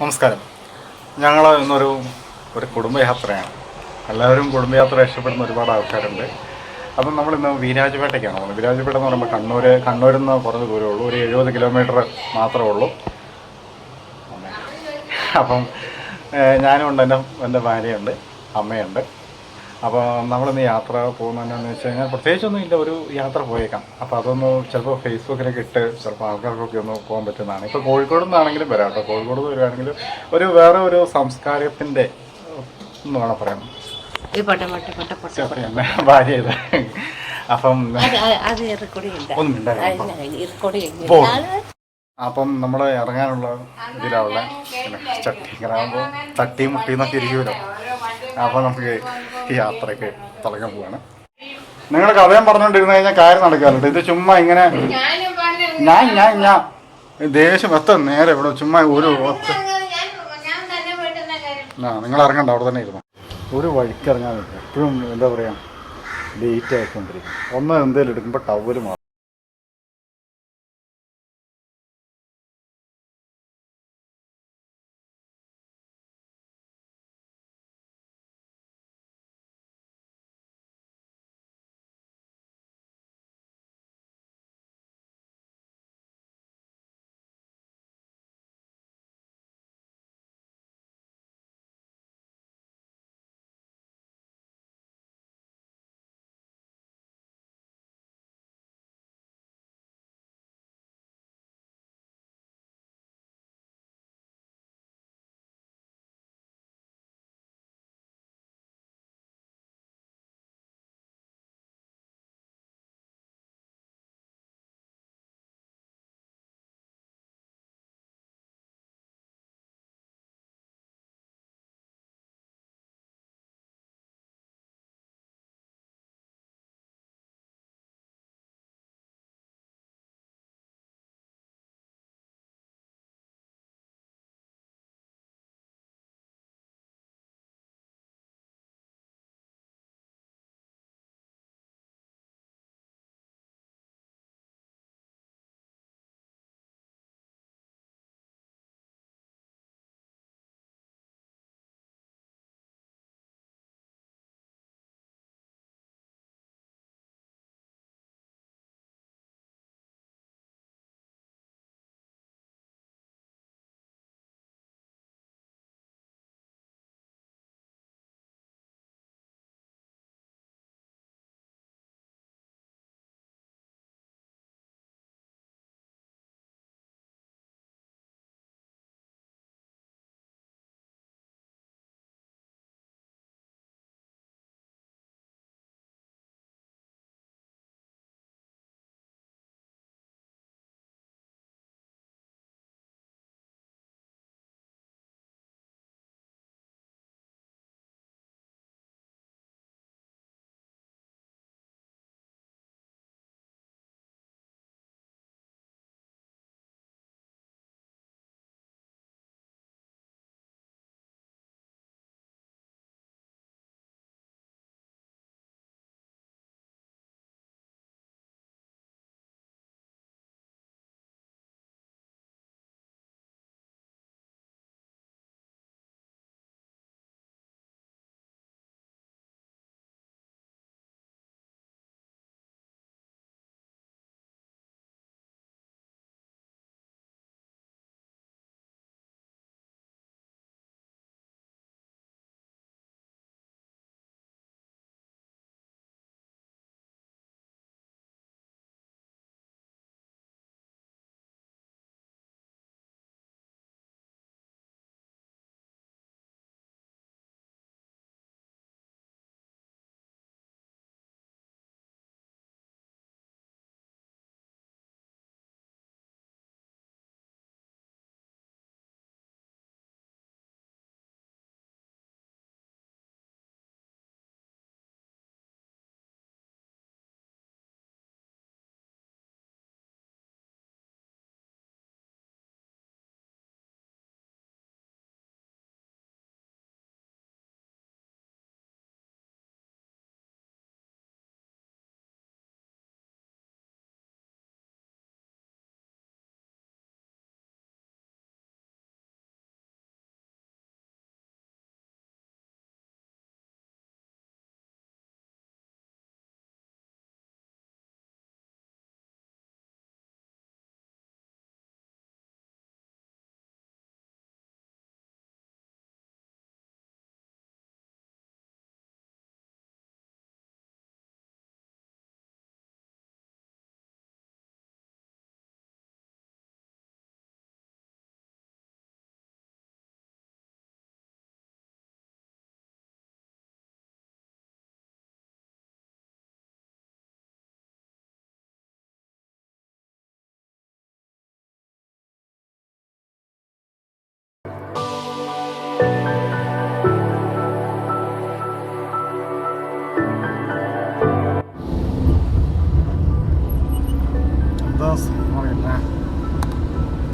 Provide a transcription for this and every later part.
നമസ്കാരം. ഞങ്ങൾ ഇന്നൊരു ഒരു കുടുംബയാത്രയാണ്. എല്ലാവരും കുടുംബയാത്ര ഇഷ്ടപ്പെടുന്ന ഒരുപാട് ആൾക്കാരുണ്ട്. അപ്പം നമ്മളിന്ന് വീരാജപേട്ടയ്ക്കാണ് പോകുന്നത്. വീരാജപേട്ട എന്ന് പറയുമ്പോൾ കണ്ണൂർ കണ്ണൂരിൽ നിന്ന് കുറച്ച് ദൂരമേ ഉള്ളൂ ഒരു എഴുപത് കിലോമീറ്റർ മാത്രമേ ഉള്ളൂ. അപ്പം ഞാനും ഉണ്ട് എന്റെ എന്റെ ഭാര്യയുണ്ട് അമ്മയുണ്ട്. അപ്പോൾ നമ്മളിന്ന് യാത്ര പോകുന്നതെന്നു വെച്ച് കഴിഞ്ഞാൽ പ്രത്യേകിച്ചൊന്നും ഇല്ല ഒരു യാത്ര പോയേക്കാം. അപ്പോൾ അതൊന്ന് ചിലപ്പോൾ ഫേസ്ബുക്കിലൊക്കെ ഇട്ട് ചിലപ്പോൾ ആൾക്കാർക്കൊക്കെ ഒന്ന് പോകാൻ പറ്റുന്നതാണ്. ഇപ്പോൾ കോഴിക്കോട് നിന്നാണെങ്കിലും വരാം കേട്ടോ. കോഴിക്കോട് വരുവാണെങ്കിൽ ഒരു വേറെ ഒരു സംസ്കാരത്തിന്റെ എന്ന് വേണം പറയാം. ഭാര്യ അപ്പം ഒന്നും. അപ്പം നമ്മൾ ഇറങ്ങാനുള്ള ഇതിലാവുള്ള ചട്ടി ഇങ്ങനെ ആകുമ്പോൾ തട്ടി മുട്ടി എന്നൊക്കെ ഇരിക്കുമല്ലോ അപ്പോൾ നമുക്ക് ഈ യാത്രയ്ക്ക് തുടങ്ങാൻ പോവാണ്. നിങ്ങൾ കഥയും പറഞ്ഞുകൊണ്ടിരുന്നു കഴിഞ്ഞാൽ കാര്യം നടക്കാറുണ്ട്. ഇത് ചുമ്മാ ഇങ്ങനെ ഞാൻ ഞാൻ ഞാൻ ദേഷ്യം എത്ര നേരെ ഇവിടെ ചുമ്മാ ഒരു ആ നിങ്ങൾ ഇറങ്ങണ്ട അവിടെ തന്നെ ഇരുന്നു. ഒരു വഴിക്ക് ഇറങ്ങാൻ എപ്പോഴും എന്താ പറയുക ലേറ്റ് ആയിക്കൊണ്ടിരിക്കും. ഒന്ന് എന്തെങ്കിലും എടുക്കുമ്പോൾ ടവൽ മാറും.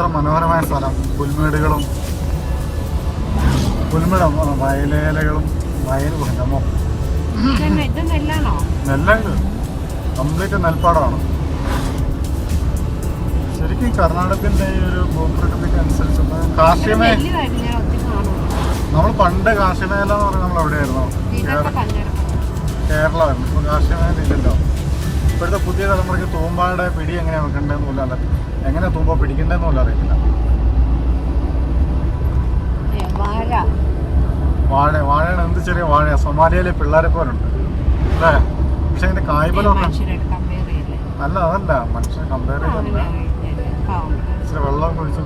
എത്ര മനോഹരമായ സ്ഥലം. പുൽമേടുകളും പുൽമേടും വയലേലകളും വയൽ കുടുംബമോ നെല്ലുണ്ട് കംപ്ലീറ്റ് നെൽപ്പാടമാണ് ശരിക്കും കർണാടകത്തിന്റെ ഈ ഒരു ഭൂപ്രകൃതിക്ക് അനുസരിച്ചുള്ള കാർഷിക നമ്മൾ പണ്ട് കാർഷിക മേഖല എന്ന് പറഞ്ഞാൽ നമ്മൾ എവിടെയായിരുന്നു? കേരളമായിരുന്നു. ഇപ്പോൾ കാർഷിക മേഖല ഇല്ലല്ലോ. ഇപ്പോഴത്തെ പുതിയ തലമുറയ്ക്ക് തൂമ്പയുടെ പിടി എങ്ങനെയാണ് വെക്കേണ്ടതെന്ന് പോലും അല്ല എങ്ങനെ തൂമ്പ പിടിക്കേണ്ടതെന്ന് പോലും അറിയത്തില്ല. ഏ, വാഴ. വാഴ വാഴയാണ് എന്ത് ചെറിയ വാഴ സൊമാലിയയിലെ പിള്ളേരെ പോലുണ്ട് അല്ലേ? പക്ഷെ അതിന്റെ ചെയ്യില്ലേ? അല്ല അതല്ല. മനുഷ്യനെ കമ്പയർ ചെയ്യുന്നില്ല ഇച്ചിരി വെള്ളം കുഴിച്ച്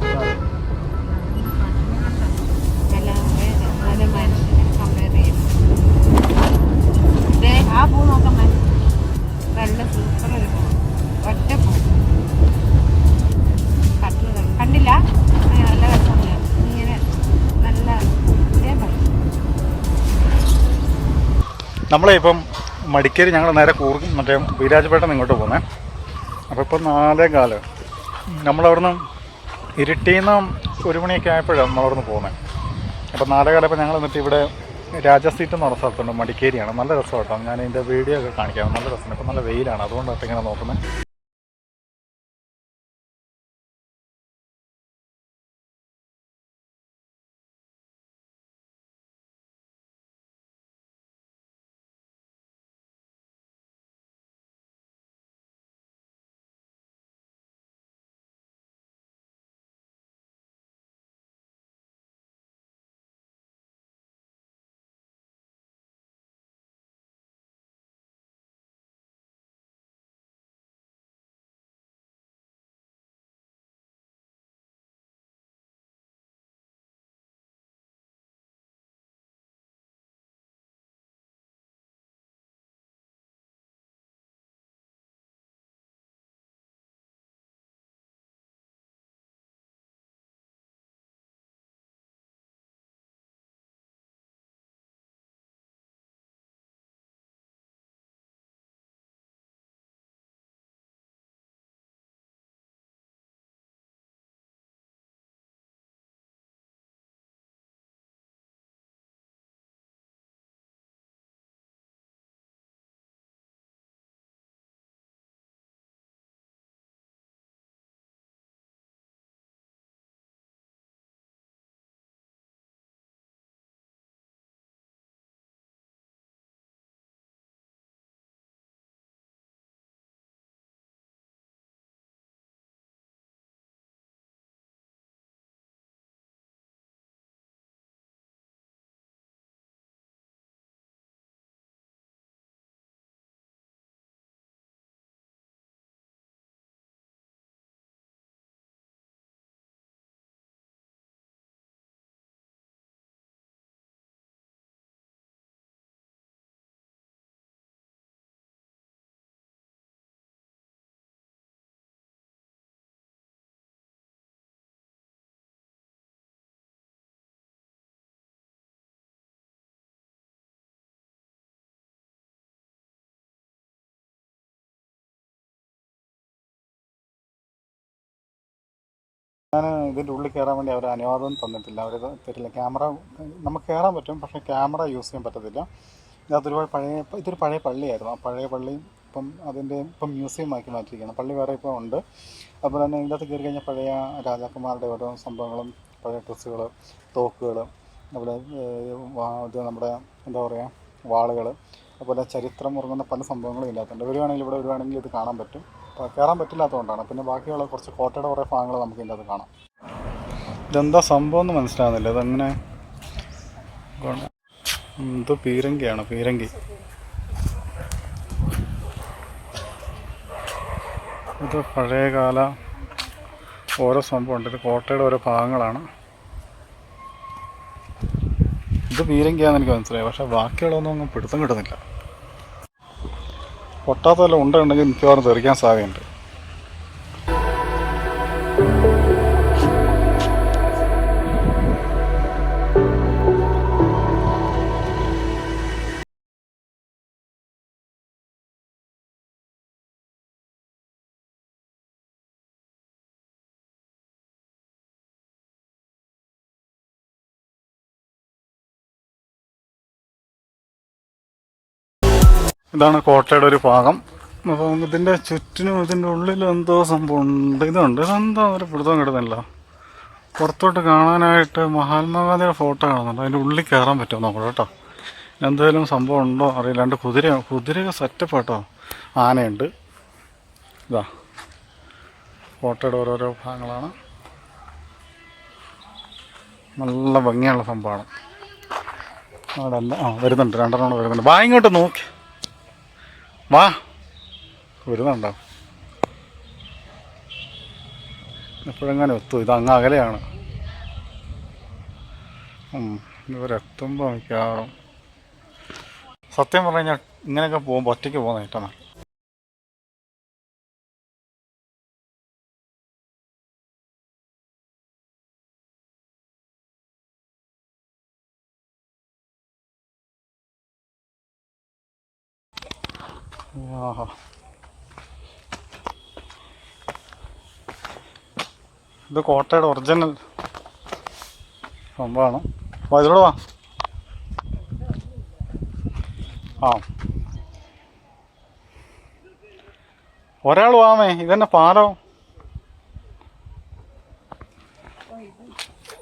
നമ്മളെ ഇപ്പം മടിക്കേരി ഞങ്ങൾ നേരെ കൂർക്കും മറ്റേ വീരാജപേട്ട ഇങ്ങോട്ട് പോകുന്നത് അപ്പോൾ ഇപ്പം നാലേ കാൽ. നമ്മളവിടുന്ന് ഇരുട്ടിന്ന് ഒരു മണിയൊക്കെ ആയപ്പോഴാണ് നമ്മളവിടുന്ന് പോകുന്നത് അപ്പോൾ നാലേ കാലം ഇപ്പം ഞങ്ങൾ എന്നിട്ട് ഇവിടെ രാജസീറ്റ് എന്ന് പറഞ്ഞ സ്ഥലത്തുണ്ട് മടിക്കേരിയാണ്. നല്ല രസമായിട്ടാണ് ഞാൻ ഇതിന്റെ വീഡിയോ ഒക്കെ കാണിക്കാം. നല്ല രസമാണ്. ഇപ്പം നല്ല വെയിലാണ്. അതുകൊണ്ടാണ് ഇങ്ങനെ നോക്കുന്നത് ഞാൻ ഇതിന്റെ ഉള്ളിൽ കയറാൻ വേണ്ടി അവർ അനുവാദം തന്നിട്ടില്ല. അവർ തരില്ല. ക്യാമറ നമുക്ക് കയറാൻ പറ്റും പക്ഷേ ക്യാമറ യൂസ് ചെയ്യാൻ പറ്റത്തില്ല. ഇതിനകത്ത് ഒരുപാട് പഴയ ഇതൊരു പഴയ പള്ളിയായിരുന്നു. ആ പഴയ പള്ളി ഇപ്പം അതിന്റെ ഇപ്പം മ്യൂസിയം ആക്കി മാറ്റിയിരിക്കുകയാണ്. പള്ളി വേറെ ഇപ്പോൾ ഉണ്ട്. അതുപോലെ തന്നെ ഇതിനകത്ത് കയറി കഴിഞ്ഞാൽ പഴയ രാജാക്കന്മാരുടെ ഓരോ സംഭവങ്ങളും പഴയ ഡ്രസ്സുകൾ തോക്കുകൾ അതുപോലെ ഇത് നമ്മുടെ എന്താ പറയുക വാളുകൾ അതുപോലെ ചരിത്രം ഉറങ്ങുന്ന പല സംഭവങ്ങളും ഇതിനകത്തുണ്ട് വരുവാണെങ്കിൽ ഇവിടെ വരുവാണെങ്കിൽ ഇത് കാണാൻ പറ്റും. കയറാൻ പറ്റില്ലാത്തതുകൊണ്ടാണ്. പിന്നെ ബാക്കിയുള്ള കുറച്ച് കോട്ടയുടെ കുറേ ഭാഗങ്ങൾ നമുക്ക് ഇതിന്റെ അത് കാണാം. ഇതെന്താ സംഭവം എന്ന് മനസ്സിലാകുന്നില്ല ഇതെങ്ങനെ? ഇത് പീരങ്കിയാണ് പീരങ്കി. ഇത് പഴയകാല ഓരോ സംഭവമുണ്ട്. ഇത് കോട്ടയുടെ ഓരോ ഭാഗങ്ങളാണ്. ഇത് പീരങ്കിയാന്ന് എനിക്ക് മനസ്സിലായി. പക്ഷേ ബാക്കിയുള്ളതൊന്നും അങ്ങ് പിടുത്തം കിട്ടുന്നില്ല. പൊട്ടാത്ത വല്ല ഉണ്ടെങ്കിൽ മിക്കവാറും തെറിക്കാൻ സാധ്യതയുണ്ട്. ഇതാണ് കോട്ടയുടെ ഒരു ഭാഗം. അപ്പം ഇതിന്റെ ചുറ്റിനും ഇതിന്റെ ഉള്ളിൽ എന്തോ സംഭവം ഉണ്ട്. ഇതുണ്ട്. ഇതെന്തോ ഒരു പിടുത്തം കിട്ടുന്നില്ല. പുറത്തോട്ട് കാണാനായിട്ട് മഹാത്മാഗാന്ധിയുടെ ഫോട്ടോ കാണുന്നുണ്ട്. അതിന്റെ ഉള്ളിൽ കയറാൻ പറ്റുമോ നമ്മൾ കേട്ടോ? എന്തെങ്കിലും സംഭവം ഉണ്ടോ? അറിയില്ല. രണ്ട് കുതിര കുതിരയൊക്കെ സെറ്റപ്പ് കേട്ടോ ആനയുണ്ട്. ഇതാ. ഫോട്ടോയുടെ ഓരോരോ ഭാഗങ്ങളാണ്. നല്ല ഭംഗിയുള്ള സംഭവമാണ്. അവിടെ അല്ല ആ വരുന്നുണ്ട്. രണ്ടെണ്ണം വരുന്നുണ്ട്. വാ ഇങ്ങോട്ട് നോക്കി. വാ. വരുന്നുണ്ടോ? എപ്പോഴെങ്ങനെ എത്തും ഇത് അങ്ങ് അകലെയാണ്. ഇവരെത്തുമ്പോൾ മിക്കവാറും. സത്യം പറഞ്ഞു കഴിഞ്ഞാൽ ഇങ്ങനെയൊക്കെ പോകുമ്പോൾ ഒറ്റയ്ക്ക് പോകുന്ന ഏറ്റവും ആഹാ. ഇത് കോട്ടയുടെ ഒറിജിനൽ സംഭവമാണ്. അപ്പോൾ അതിലൂടെ വാ. ആ. ഒരാൾ വാമേ ഇതന്നെ പാലോ.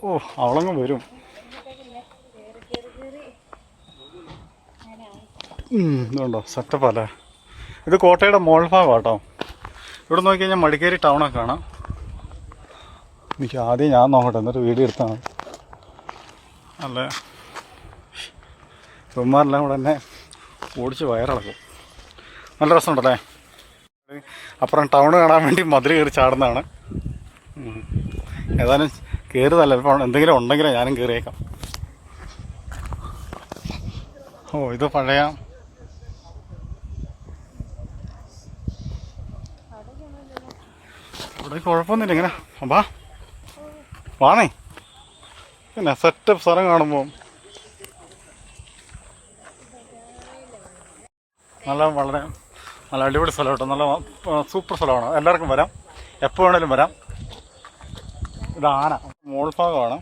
ഓ അവളങ്ങ് വരും. ഇതുണ്ടോ സെറ്റപ്പ് അല്ലേ? ഇത് കോട്ടയുടെ മോൾ ഭാഗം കേട്ടോ ഇവിടെ നോക്കി കഴിഞ്ഞാൽ മടിക്കേരി ടൗണൊക്കെ കാണാം. എനിക്ക് ആദ്യം ഞാൻ നോക്കട്ടെ എന്നിട്ട് വീഡിയോ എടുത്താണ്. അല്ലേ? ഇവന്മാരെല്ലാം കൂടെ തന്നെ ഓടിച്ച് വയറിളക്കും. നല്ല രസമുണ്ടല്ലേ? അപ്പുറം ടൗൺ കാണാൻ വേണ്ടി മതിൽ കയറി ചാടുന്നതാണ്. ഏതായാലും കയറുതല്ല ഇപ്പോൾ എന്തെങ്കിലും ഉണ്ടെങ്കിലേ ഞാനും കയറിയേക്കാം ഓ ഇത് പഴയ ഇവിടെ കുഴപ്പമൊന്നുമില്ല ഇങ്ങനെ. അമ്പാ വാണേ. പിന്നെ സെറ്റപ്പ് സ്ഥലം കാണുമ്പോൾ നല്ല വളരെ നല്ല അടിപൊളി സ്ഥലം കേട്ടോ നല്ല സൂപ്പർ സ്ഥലമാണ്. എല്ലാവർക്കും വരാം. എപ്പോൾ വേണേലും വരാം. ഇത് ആന. മോൾ ഭാഗമാണ്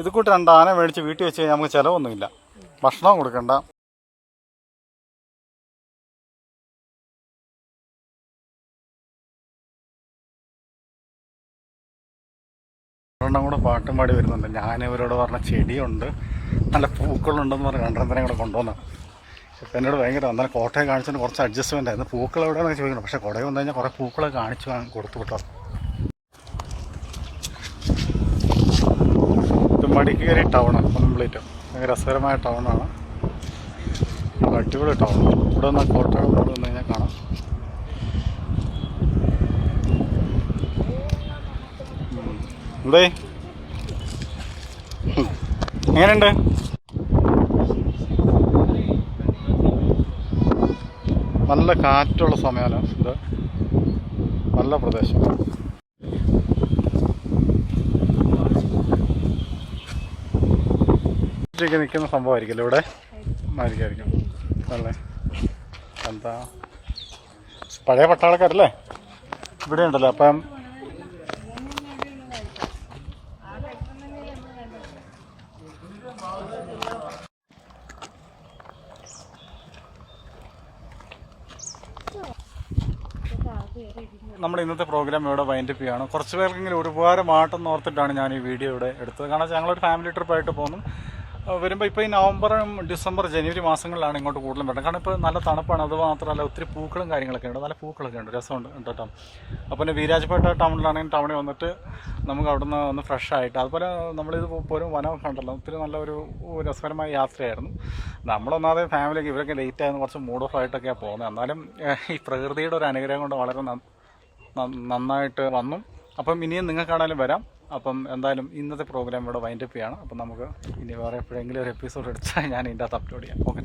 ഇത് കൂട്ട് രണ്ട് ആന മേടിച്ച് വീട്ടിൽ വെച്ച് കഴിഞ്ഞാൽ നമുക്ക് ചിലവൊന്നുമില്ല. ഭക്ഷണം കൊടുക്കണ്ട. ഒരെണ്ണം കൂടെ പാട്ടും പാടി വരുന്നുണ്ട്. ഞാൻ ഇവരോട് പറഞ്ഞ ചെടിയുണ്ട്. നല്ല പൂക്കളുണ്ടെന്ന് പറഞ്ഞ് രണ്ടെണ്ണത്തിനെ കൂടെ കൊണ്ടുവന്നു. ഇപ്പം എന്നോട് ഭയങ്കര അന്നേരം കോട്ടയം കാണിച്ചതിന് കുറച്ച് അഡ്ജസ്റ്റ്മെന്റ് ആയിരുന്നു. പൂക്കൾ എവിടെയാണെന്ന് ചോദിക്കണം പക്ഷേ കോട്ടയം വന്നു കഴിഞ്ഞാൽ കുറേ പൂക്കളെ കാണിച്ചു കൊടുത്തു വിട്ടോ. മടിക്കേരി ടൗണാണ് കംപ്ലീറ്റ് ഭയങ്കര രസകരമായ ടൗണാണ്. അടിപൊളി ടൗൺ ഇവിടെ നിന്ന് കോട്ടയം ഇവിടെ വന്നു കഴിഞ്ഞാൽ കാണാം. എന്തേ. എങ്ങനെയുണ്ട്? നല്ല കാറ്റുള്ള സമയമാണ് ഇത്. നല്ല പ്രദേശം. നിൽക്കുന്ന സംഭവമായിരിക്കുമല്ലോ ഇവിടെ? ആയിരിക്കും. അല്ലേ? എന്താ? പഴയ പട്ടാളക്കാരല്ലേ? ഇവിടെ ഉണ്ടല്ലോ അപ്പം നമ്മുടെ ഇന്നത്തെ പ്രോഗ്രാം ഇവിടെ വൈൻഡപ്പ് ചെയ്യാണ് കുറച്ച് പേർക്കെങ്കിലും ഒരു ഉപകാരമാട്ടെന്ന് ഓർത്തിട്ടാണ് ഞാൻ ഈ വീഡിയോ ഇവിടെ എടുത്തത്. കാരണം ഞങ്ങളൊരു ഫാമിലി ട്രിപ്പായിട്ട് പോകുന്നു. വരുമ്പോൾ ഇപ്പോൾ ഈ നവംബറും ഡിസംബർ ജനുവരി മാസങ്ങളിലാണ് ഇങ്ങോട്ട് കൂടുതലും വരുന്നത്. കാരണം ഇപ്പോൾ നല്ല തണുപ്പാണ്. അത് മാത്രമല്ല ഒത്തിരി പൂക്കളും കാര്യങ്ങളൊക്കെ ഉണ്ട്. നല്ല പൂക്കളൊക്കെ ഉണ്ട്. രസമുണ്ട് കേട്ടോ. അപ്പോൾ പിന്നെ വീരാജ്പേട്ട ടൗണിലാണെങ്കിൽ ടൗണിൽ വന്നിട്ട് നമുക്ക് അവിടുന്ന് ഒന്ന് ഫ്രഷ് ആയിട്ട് അതുപോലെ നമ്മളിത് പോലും വനമൊക്കെ ഉണ്ടല്ലോ. ഒത്തിരി നല്ലൊരു രസകരമായ യാത്രയായിരുന്നു. നമ്മളൊന്നാതെ ഫാമിലിക്ക് ഇവരൊക്കെ ലേറ്റ് ആയിരുന്നു. കുറച്ച് മൂഡ് ഓഫ് ആയിട്ടൊക്കെയാണ് പോകുന്നത്. എന്നാലും ഈ പ്രകൃതിയുടെ ഒരു അനുഗ്രഹം കൊണ്ട് വളരെ നന്നായിട്ട് വന്നു. അപ്പം ഇനിയും നിങ്ങൾക്കാണെങ്കിലും വരാം. അപ്പം എന്തായാലും ഇന്നത്തെ പ്രോഗ്രാം ഇവിടെ വൈൻഡപ്പ് ചെയ്യാണ്. അപ്പം നമുക്ക് ഇനി വേറെ എപ്പോഴെങ്കിലും ഒരു എപ്പിസോഡ് എടുത്താൽ ഞാൻ ഇതിന്റെ അകത്ത് അപ്ലോഡ് ചെയ്യാം. ഓക്കെ